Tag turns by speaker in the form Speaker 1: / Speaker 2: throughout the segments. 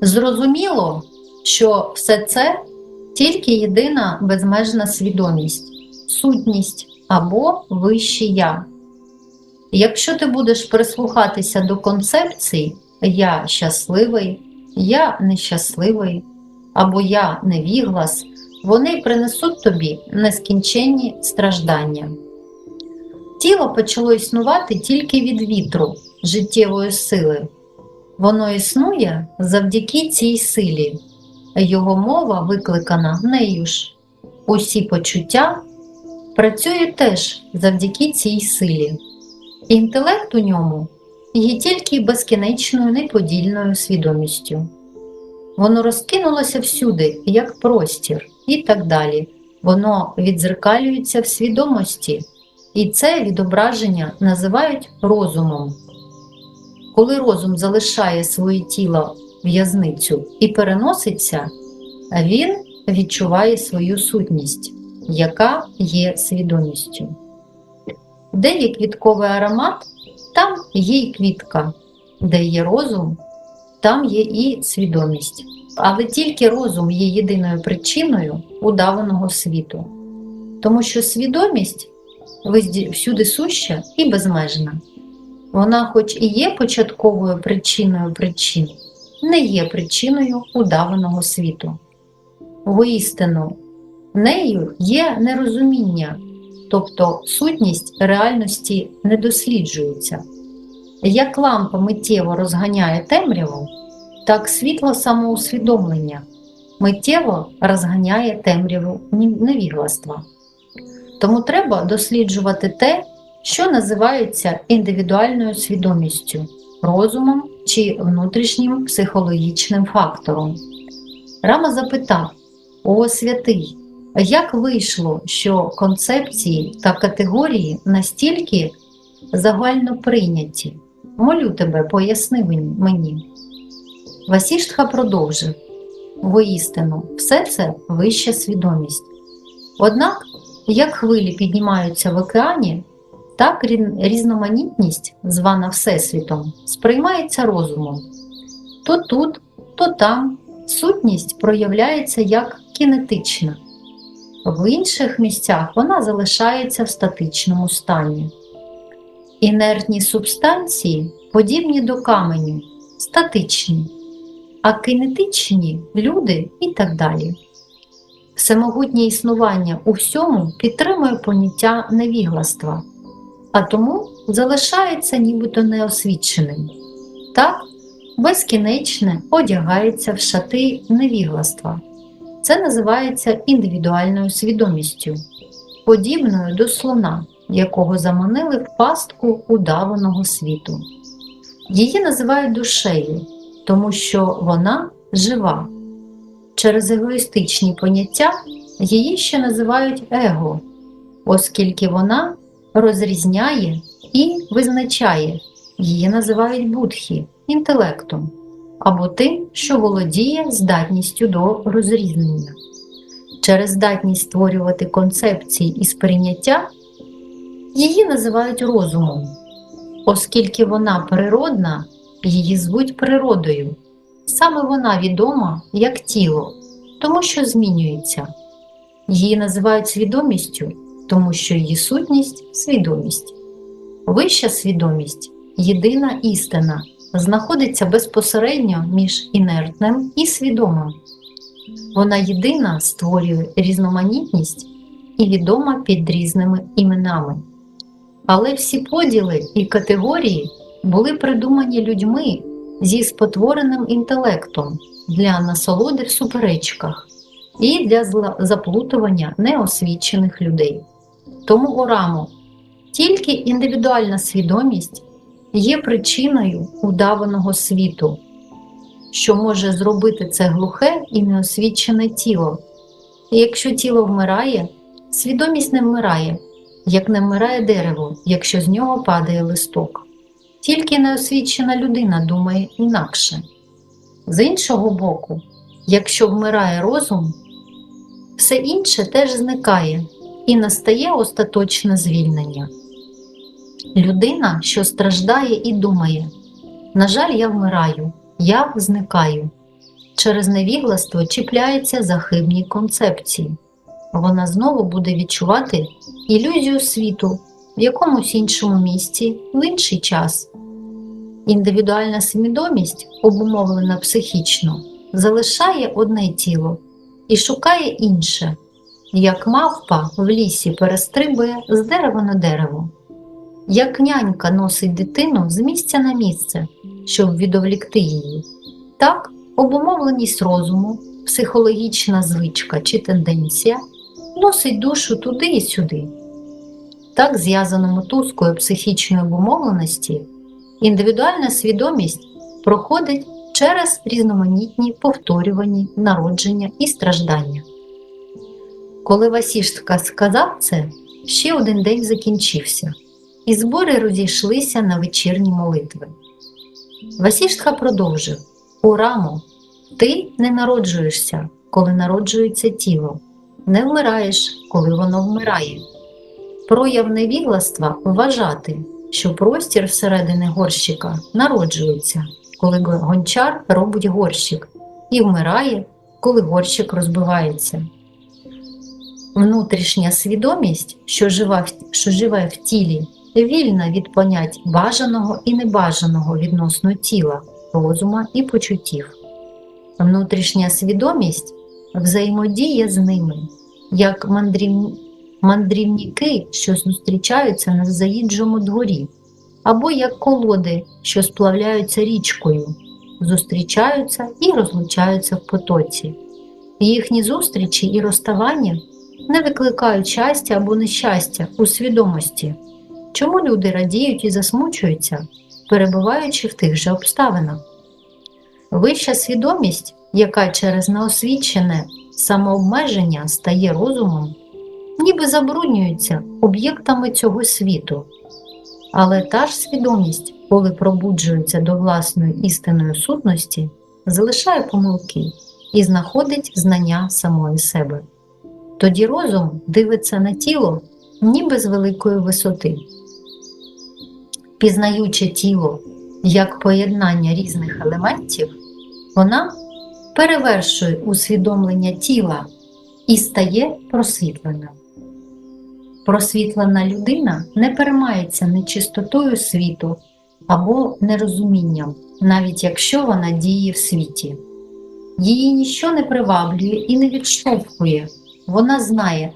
Speaker 1: Зрозуміло, що все це тільки єдина безмежна свідомість, сутність або вище я. Якщо ти будеш прислухатися до концепцій Я щасливий, я нещасливий або я невіглас, вони принесуть тобі нескінченні страждання. Тіло почало існувати тільки від вітру, життєвої сили. Воно існує завдяки цій силі. Його мова викликана нею ж. Усі почуття працюють теж завдяки цій силі. Інтелект у ньому є тільки безкінечною неподільною свідомістю. Воно розкинулося всюди, як простір, і так далі. Воно відзеркалюється в свідомості, і це відображення називають розумом. Коли розум залишає своє тіло в'язницю і переноситься, він відчуває свою сутність, яка є свідомістю. Де є квітковий аромат, там є і квітка, де є розум, там є і свідомість. Але тільки розум є єдиною причиною удаваного світу, тому що свідомість всюди суща і безмежна. Вона, хоч і є початковою причиною причин, не є причиною удаваного світу. Воістину, нею є нерозуміння, тобто сутність реальності не досліджується. Як лампа миттєво розганяє темряву, так світло самоусвідомлення миттєво розганяє темряву невігластва. Тому треба досліджувати те, що називається індивідуальною свідомістю, розумом чи внутрішнім психологічним фактором. Рама запитав: О святий, як вийшло, що концепції та категорії настільки загально прийняті? Молю тебе, поясни мені. Васіштха продовжив: воістину, все це вища свідомість. Однак, як хвилі піднімаються в океані, так різноманітність, звана Всесвітом, сприймається розумом. То тут, то там сутність проявляється як кінетична. В інших місцях вона залишається в статичному стані. Інертні субстанції подібні до каменю, статичні, а кинетичні люди і так далі. Всемогутнє існування у всьому підтримує поняття невігластва, а тому залишається нібито неосвіченим. Так, безкінечне одягається в шати невігластва. Це називається індивідуальною свідомістю, подібною до слона, якого заманили в пастку удаваного світу. Її називають душею, тому що вона жива. Через егоїстичні поняття її ще називають его, оскільки вона розрізняє і визначає, її називають будхі, інтелектом, або тим, що володіє здатністю до розрізнення. Через здатність створювати концепції і сприйняття її називають розумом, оскільки вона природна, її звуть природою. Саме вона відома як тіло, тому що змінюється. Її називають свідомістю, тому що її сутність свідомість. Вища свідомість, єдина істина, знаходиться безпосередньо між інертним і свідомим. Вона єдина створює різноманітність і відома під різними іменами. Але всі поділи і категорії були придумані людьми зі спотвореним інтелектом для насолоди в суперечках і для заплутування неосвічених людей. Тому Орамо, тільки індивідуальна свідомість є причиною удаваного світу, що може зробити це глухе і неосвічене тіло. І якщо тіло вмирає, свідомість не вмирає, як не вмирає дерево, якщо з нього падає листок. Тільки неосвічена людина думає інакше. З іншого боку, якщо вмирає розум, все інше теж зникає і настає остаточне звільнення. Людина, що страждає і думає, на жаль, я вмираю, я зникаю. через невігластво чіпляється за хибні концепції. Вона знову буде відчувати ілюзію світу в якомусь іншому місці в інший час. Індивідуальна свідомість, обумовлена психічно, залишає одне тіло і шукає інше, як мавпа в лісі перестрибує з дерева на дерево, як нянька носить дитину з місця на місце, щоб відволікти її. Так, обумовленість розуму, психологічна звичка чи тенденція носить душу туди і сюди. Так, зв'язано мотузкою психічної обумовленості, індивідуальна свідомість проходить через різноманітні повторювані народження і страждання. Коли Васіштка сказав це, ще один день закінчився, і збори розійшлися на вечірні молитви. Васіштка продовжив: Урамо, ти не народжуєшся, коли народжується тіло, не вмираєш, коли воно вмирає. Прояв невігластва вважати, що простір всередини горщика народжується, коли гончар робить горщик, і вмирає, коли горщик розбивається. Внутрішня свідомість, що живе, що живе в тілі, вільна від понять бажаного і небажаного відносно тіла, розума і почуттів. Внутрішня свідомість взаємодіє з ними, як мандрів... мандрівники, що зустрічаються на заїджому дворі, або як колоди, що сплавляються річкою, зустрічаються і розлучаються в потоці. Їхні зустрічі і розставання не викликають щастя або нещастя у свідомості, чому люди радіють і засмучуються, перебуваючи в тих же обставинах. Вища свідомість, яка через неосвічене самообмеження стає розумом, ніби забруднюється об'єктами цього світу. Але та ж свідомість, коли пробуджується до власної істинної сутності, залишає помилки і знаходить знання самої себе. Тоді розум дивиться на тіло ніби з великої висоти. Пізнаючи тіло як поєднання різних елементів, вона перевершує усвідомлення тіла і стає просвітленою. Просвітлена людина не переймається нечистотою світу або нерозумінням, навіть якщо вона діє в світі. Її ніщо не приваблює і не відштовхує. Вона знає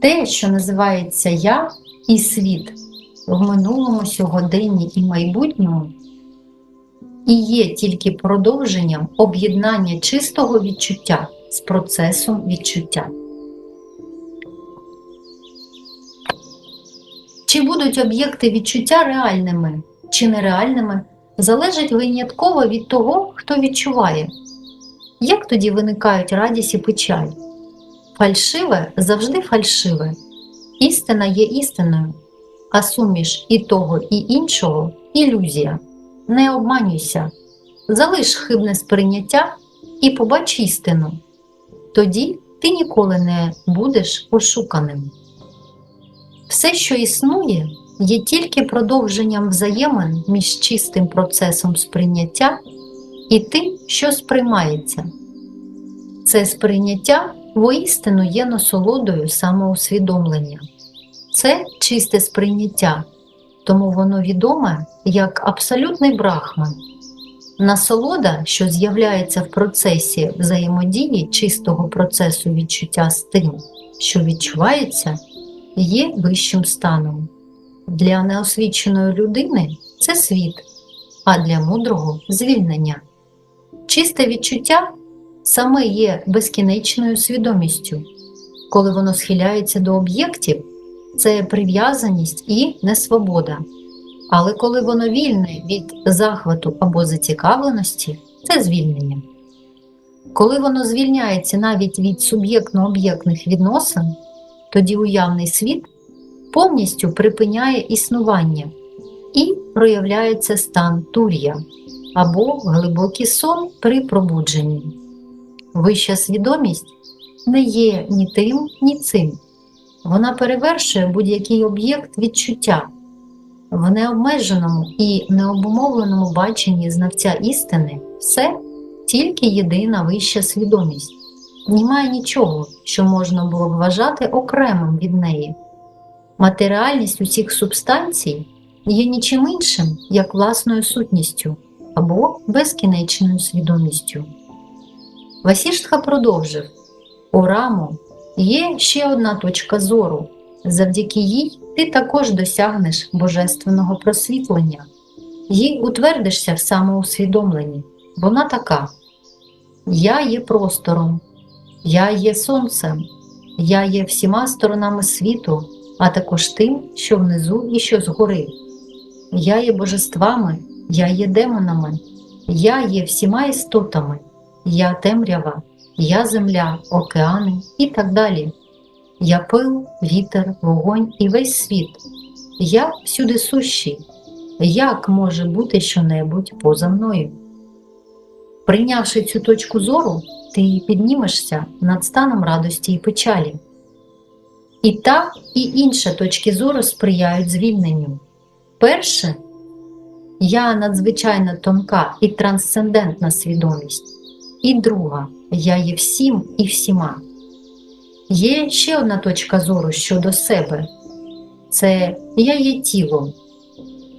Speaker 1: те, що називається Я і світ в минулому, сьогоденні і майбутньому, і є тільки продовженням об'єднання чистого відчуття з процесом відчуття. Чи будуть об'єкти відчуття реальними чи нереальними, залежить винятково від того, хто відчуває. Як тоді виникають радість і печаль? Фальшиве завжди фальшиве, істина є істиною, а суміш і того, і іншого ілюзія. Не обманюйся, залиш хибне сприйняття і побач істину. Тоді ти ніколи не будеш ошуканим. Все, що існує, є тільки продовженням взаємин між чистим процесом сприйняття і тим, що сприймається. Це сприйняття воістину є насолодою самоусвідомлення. Це чисте сприйняття, тому воно відоме як абсолютний брахман. Насолода, що з'являється в процесі взаємодії чистого процесу відчуття з тим, що відчувається, є вищим станом. Для неосвіченої людини це світ, а для мудрого звільнення. Чисте відчуття саме є безкінечною свідомістю. Коли воно схиляється до об'єктів, це прив'язаність і несвобода. Але коли воно вільне від захвату або зацікавленості, це звільнення. Коли воно звільняється навіть від суб'єктно-об'єктних відносин, тоді уявний світ повністю припиняє існування і проявляється стан тур'я або глибокий сон при пробудженні. Вища свідомість не є ні тим, ні цим. Вона перевершує будь-який об'єкт відчуття. В необмеженому і необумовленому баченні знавця істини все тільки єдина вища свідомість. Немає нічого, що можна було б вважати окремим від неї. Матеріальність усіх субстанцій є нічим іншим, як власною сутністю або безкінечною свідомістю. Васіштха продовжив. У раму є ще одна точка зору. Завдяки їй ти також досягнеш божественного просвітлення. І утвердишся в самоусвідомленні. Вона така: Я є простором, я є сонцем, я є всіма сторонами світу, а також тим, що внизу і що згори. Я є божествами, я є демонами, я є всіма істотами, я темрява, я земля, океани і так далі. Я пил, вітер, вогонь і весь світ. Я всюди сущий. Як може бути щонебудь поза мною? Прийнявши цю точку зору, ти піднімешся над станом радості і печалі. І та, і інша точки зору сприяють звільненню. Перше, я надзвичайно тонка і трансцендентна свідомість. І друга, я є всім і всіма. Є ще одна точка зору щодо себе це я є тілом.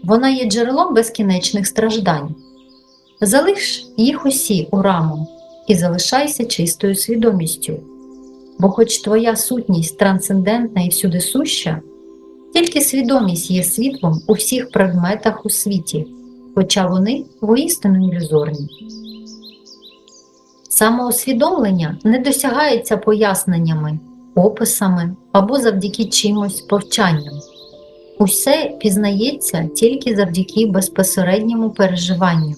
Speaker 1: Вона є джерелом безкінечних страждань. Залиш їх усі у раму і залишайся чистою свідомістю. Бо, хоч твоя сутність трансцендентна і всюди суща, тільки свідомість є світлом у всіх предметах у світі, хоча вони воістину ілюзорні. Самоусвідомлення не досягається поясненнями, описами або завдяки чимось повчанням. Усе пізнається тільки завдяки безпосередньому переживанню.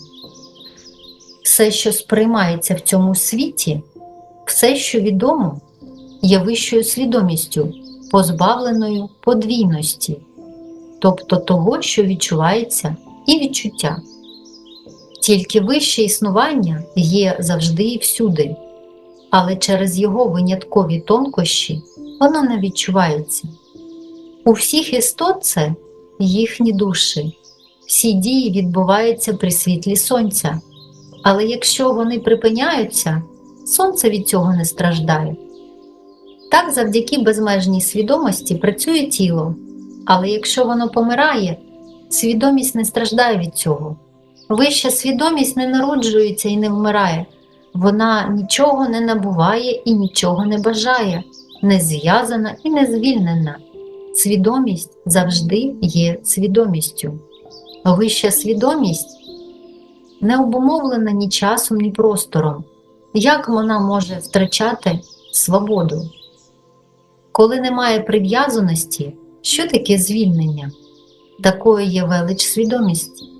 Speaker 1: Все, що сприймається в цьому світі, все, що відомо, є вищою свідомістю, позбавленою подвійності, тобто того, що відчувається, і відчуття. Тільки вище існування є завжди і всюди, але через його виняткові тонкощі воно не відчувається. У всіх істот це їхні душі, всі дії відбуваються при світлі сонця, але якщо вони припиняються, сонце від цього не страждає. Так, завдяки безмежній свідомості працює тіло, але якщо воно помирає, свідомість не страждає від цього. Вища свідомість не народжується і не вмирає, вона нічого не набуває і нічого не бажає, не зв'язана і не звільнена. Свідомість завжди є свідомістю. Вища свідомість не обумовлена ні часом, ні простором. Як вона може втрачати свободу? Коли немає прив'язаності, що таке звільнення? Такою є велич свідомість.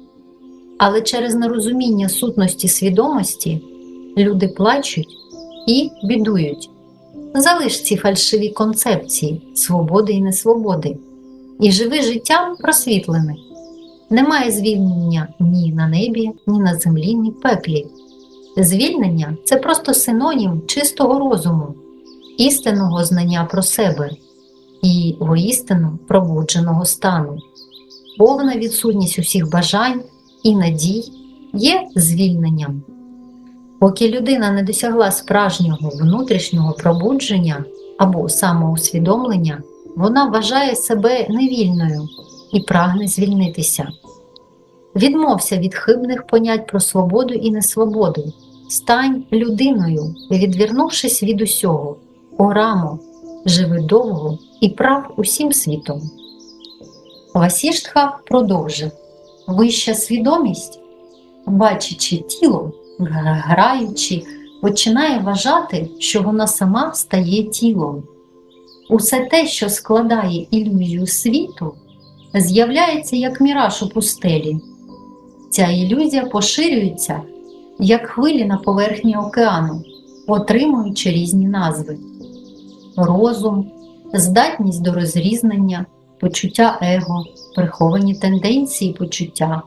Speaker 1: Але через нерозуміння сутності свідомості люди плачуть і бідують. Залиш ці фальшиві концепції свободи і несвободи, і живи життям просвітлене. Немає звільнення ні на небі, ні на землі, ні в пеклі. Звільнення це просто синонім чистого розуму, істинного знання про себе і воістину пробудженого стану, повна відсутність усіх бажань і надій є звільненням. Поки людина не досягла справжнього внутрішнього пробудження або самоусвідомлення, вона вважає себе невільною і прагне звільнитися. Відмовся від хибних понять про свободу і несвободу, стань людиною, відвернувшись від усього, орамо, живи довго і прав усім світом. Васіштха продовжив вища свідомість, бачачи тіло, граючи, починає вважати, що вона сама стає тілом. Усе те, що складає ілюзію світу, з'являється як міраж у пустелі. Ця ілюзія поширюється, як хвилі на поверхні океану, отримуючи різні назви: розум, здатність до розрізнення, почуття его, приховані тенденції почуття.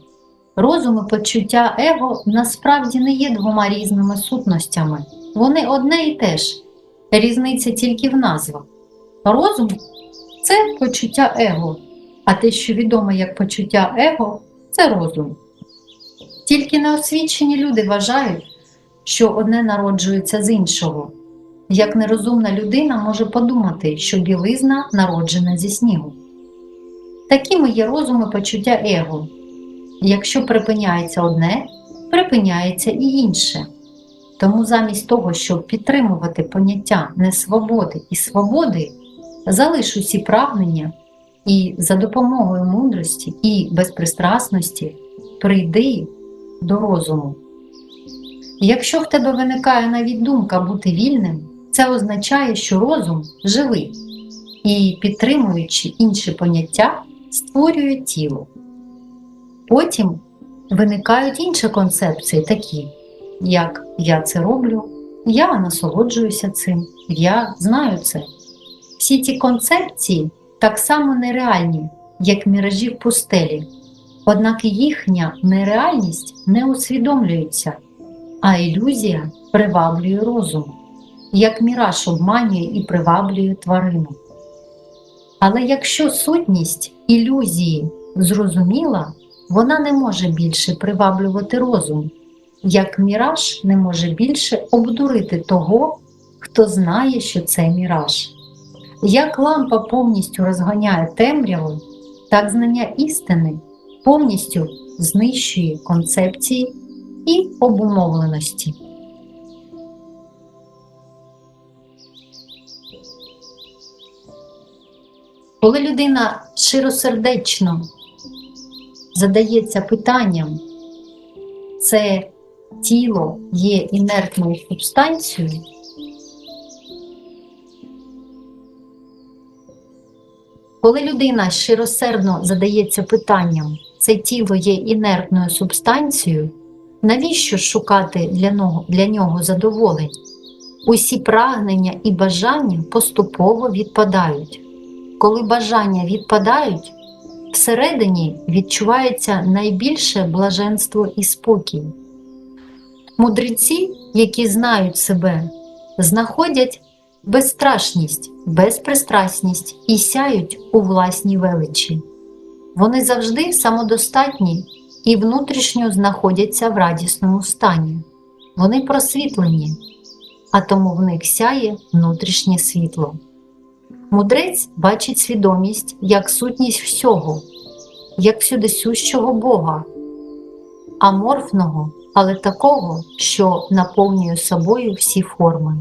Speaker 1: Розум і почуття его насправді не є двома різними сутностями, вони одне і те ж, різниця тільки в назвах. Розум це почуття его, а те, що відомо як почуття его, це розум. Тільки неосвічені люди вважають, що одне народжується з іншого. Як нерозумна людина може подумати, що білизна народжена зі снігу. Такими є розум і почуття его. Якщо припиняється одне, припиняється і інше. Тому замість того, щоб підтримувати поняття несвободи і свободи, залиш усі прагнення і за допомогою мудрості і безпристрасності прийди до розуму. Якщо в тебе виникає навіть думка бути вільним, це означає, що розум живий і, підтримуючи інші поняття, створює тіло. Потім виникають інші концепції, такі як я це роблю, я насолоджуюся цим, я знаю це. Всі ці концепції так само нереальні, як міражі в пустелі, однак їхня нереальність не усвідомлюється, а ілюзія приваблює розум, як міраж обманює і приваблює тварину. Але якщо сутність ілюзії зрозуміла, вона не може більше приваблювати розум, як міраж не може більше обдурити того, хто знає, що це міраж. Як лампа повністю розганяє темряву, так знання істини повністю знищує концепції і обумовленості. Коли людина широсердечно задається питанням, це тіло є інертною субстанцією, коли людина щиросердно задається питанням, це тіло є інертною субстанцією, навіщо шукати для нього, для нього задоволень? Усі прагнення і бажання поступово відпадають. Коли бажання відпадають, всередині відчувається найбільше блаженство і спокій. Мудреці, які знають себе, знаходять безстрашність, безпристрасність і сяють у власній величі. Вони завжди самодостатні і внутрішньо знаходяться в радісному стані. Вони просвітлені, а тому в них сяє внутрішнє світло. Мудрець бачить свідомість як сутність всього, як всюдисющого Бога, аморфного, але такого, що наповнює собою всі форми.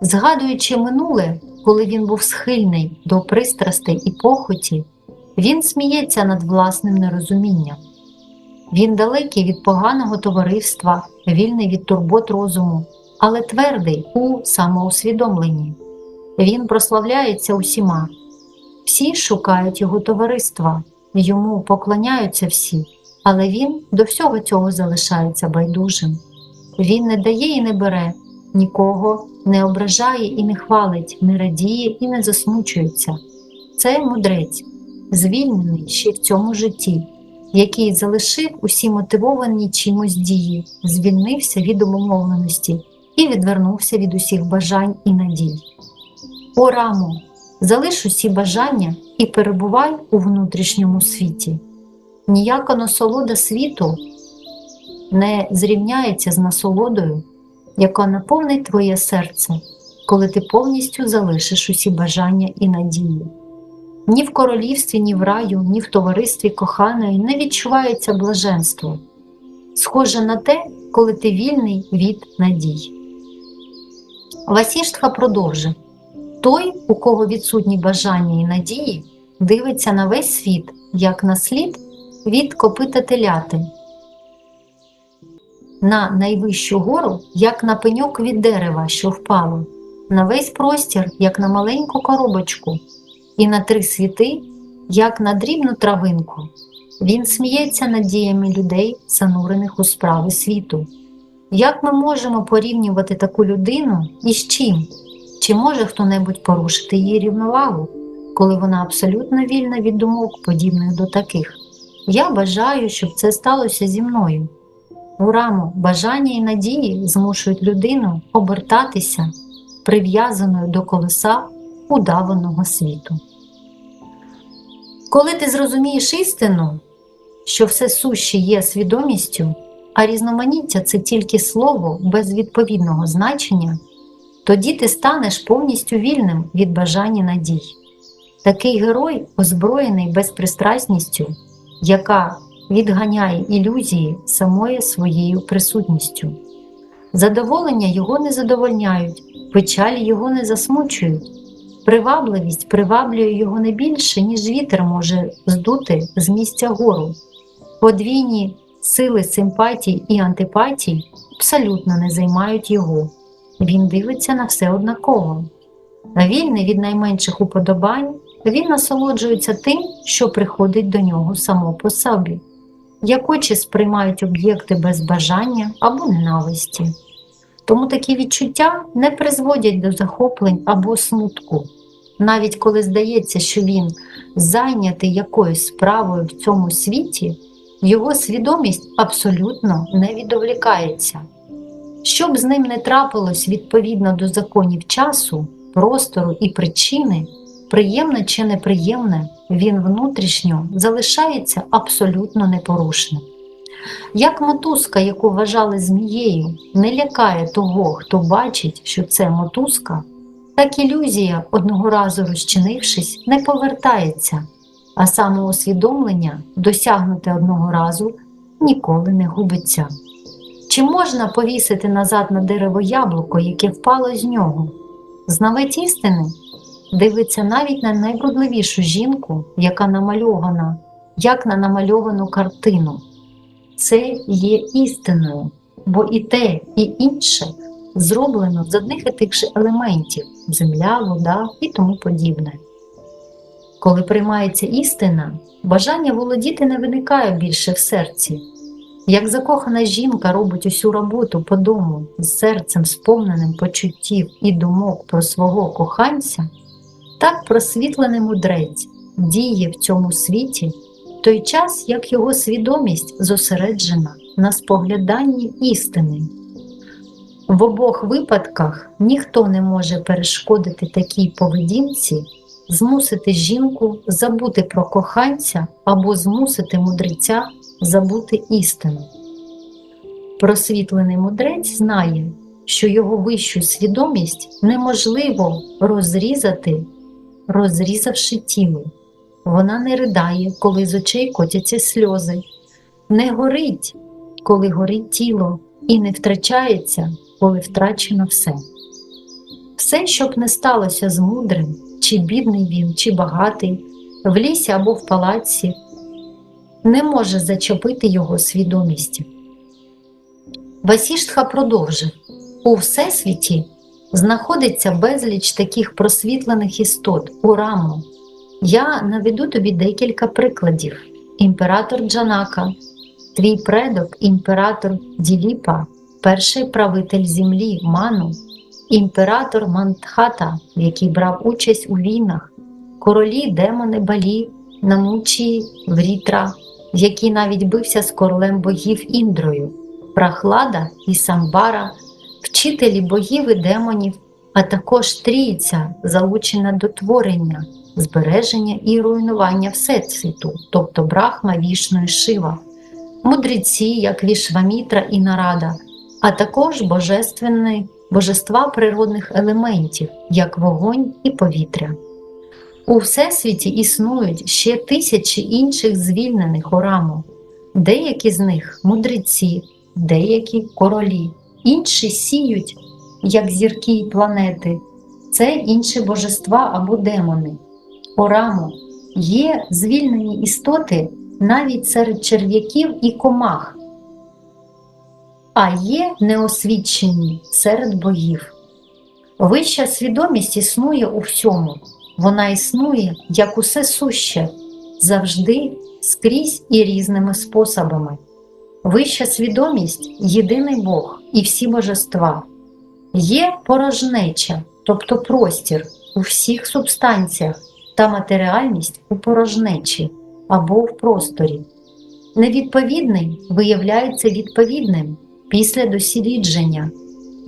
Speaker 1: Згадуючи минуле, коли він був схильний до пристрастей і похоті, він сміється над власним нерозумінням. Він далекий від поганого товариства, вільний від турбот розуму, але твердий у самоусвідомленні. Він прославляється усіма. Всі шукають його товариства, йому поклоняються всі, але він до всього цього залишається байдужим. Він не дає і не бере, нікого не ображає і не хвалить, не радіє і не засмучується. Це мудрець, звільнений ще в цьому житті, який залишив усі мотивовані чимось дії, звільнився від обумовленості і відвернувся від усіх бажань і надій. О рамо, залиш усі бажання і перебувай у внутрішньому світі. Ніяка насолода світу не зрівняється з насолодою, яка наповнить твоє серце, коли ти повністю залишиш усі бажання і надії. Ні в королівстві, ні в раю, ні в товаристві коханої не відчувається блаженство, схоже на те, коли ти вільний від надій. Васіштха продовжив той, у кого відсутні бажання і надії, дивиться на весь світ, як на слід від копита теляти, на найвищу гору, як на пеньок від дерева, що впало, на весь простір, як на маленьку коробочку, і на три світи, як на дрібну травинку. Він сміється над діями людей, занурених у справи світу. Як ми можемо порівнювати таку людину і з чим? Чи може хто-небудь порушити її рівновагу, коли вона абсолютно вільна від думок, подібних до таких? Я бажаю, щоб це сталося зі мною. У раму бажання і надії змушують людину обертатися прив'язаною до колеса удаваного світу. Коли ти зрозумієш істину, що все суще є свідомістю, а різноманіття це тільки слово без відповідного значення, тоді ти станеш повністю вільним від бажань і надій. Такий герой, озброєний безпристрасністю, яка відганяє ілюзії самою своєю присутністю. Задоволення його не задовольняють, печалі його не засмучують. Привабливість приваблює його не більше, ніж вітер може здути з місця гору. Подвійні сили симпатій і антипатій абсолютно не займають його. Він дивиться на все однаково. Вільний від найменших уподобань, він насолоджується тим, що приходить до нього само по собі, як очі сприймають об'єкти без бажання або ненависті. Тому такі відчуття не призводять до захоплень або смутку. Навіть коли здається, що він зайнятий якоюсь справою в цьому світі, його свідомість абсолютно не відволікається. Що б з ним не трапилось відповідно до законів часу, простору і причини, приємне чи неприємне, він внутрішньо залишається абсолютно непорушним. Як мотузка, яку вважали змією, не лякає того, хто бачить, що це мотузка, так ілюзія, одного разу розчинившись, не повертається, а самоусвідомлення, досягнуте одного разу, ніколи не губиться. Чи можна повісити назад на дерево яблуко, яке впало з нього? Знавець істини дивиться навіть на найвродливішу жінку, яка намальована, як на намальовану картину. Це є істиною, бо і те, і інше зроблено з одних і тих же елементів земля, вода і тому подібне. Коли приймається істина, бажання володіти не виникає більше в серці. Як закохана жінка робить усю роботу по дому з серцем, сповненим почуттів і думок про свого коханця, так просвітлений мудрець діє в цьому світі той час, як його свідомість зосереджена на спогляданні істини. В обох випадках ніхто не може перешкодити такій поведінці, змусити жінку забути про коханця або змусити мудреця забути істину. Просвітлений мудрець знає, що його вищу свідомість неможливо розрізати, розрізавши тіло. Вона не ридає, коли з очей котяться сльози, не горить, коли горить тіло, і не втрачається, коли втрачено все. Все, що б не сталося з мудрим, чи бідний він, чи багатий, в лісі або в палаці, не може зачепити його свідомість. Васіштха продовжив у Всесвіті знаходиться безліч таких просвітлених істот у раму. Я наведу тобі декілька прикладів: імператор Джанака, твій предок, імператор Діліпа, перший правитель землі Ману, імператор Мантхата, який брав участь у війнах, королі демони Балі, Намучії, Врітра, який навіть бився з королем богів Індрою, Прахлада і Самбара, вчителі богів і демонів, а також трійця, залучена до творення, збереження і руйнування Всесвіту, тобто Брахма, Вішну і Шива, мудреці, як Вішвамітра і Нарада, а також божественні божества природних елементів, як вогонь і повітря. У Всесвіті існують ще тисячі інших звільнених у раму. Деякі з них мудреці, деякі королі, інші сіють, як зірки й планети, це інші божества або демони. У раму є звільнені істоти навіть серед черв'яків і комах, а є неосвідчені серед богів. Вища свідомість існує у всьому. Вона існує як усе суще, завжди, скрізь і різними способами. Вища свідомість єдиний Бог і всі божества. Є порожнеча, тобто простір у всіх субстанціях та матеріальність у порожнечі або в просторі. Невідповідний виявляється відповідним після дослідження.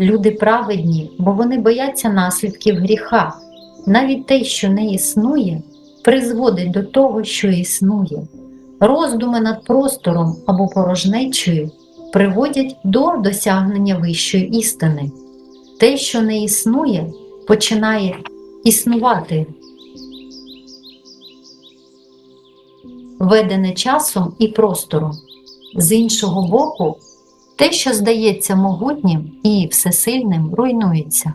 Speaker 1: Люди праведні, бо вони бояться наслідків гріха. Навіть те, що не існує, призводить до того, що існує. Роздуми над простором або порожнечею приводять до досягнення вищої істини. Те, що не існує, починає існувати. Ведене часом і простором. З іншого боку, те, що здається могутнім і всесильним, руйнується.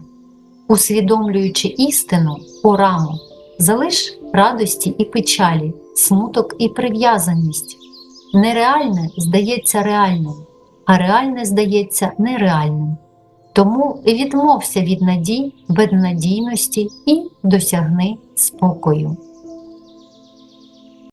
Speaker 1: Усвідомлюючи істину, пораму, залиш радості і печалі, смуток і прив'язаність. Нереальне здається реальним, а реальне здається нереальним. Тому відмовся від надій, безнадійності і досягни спокою.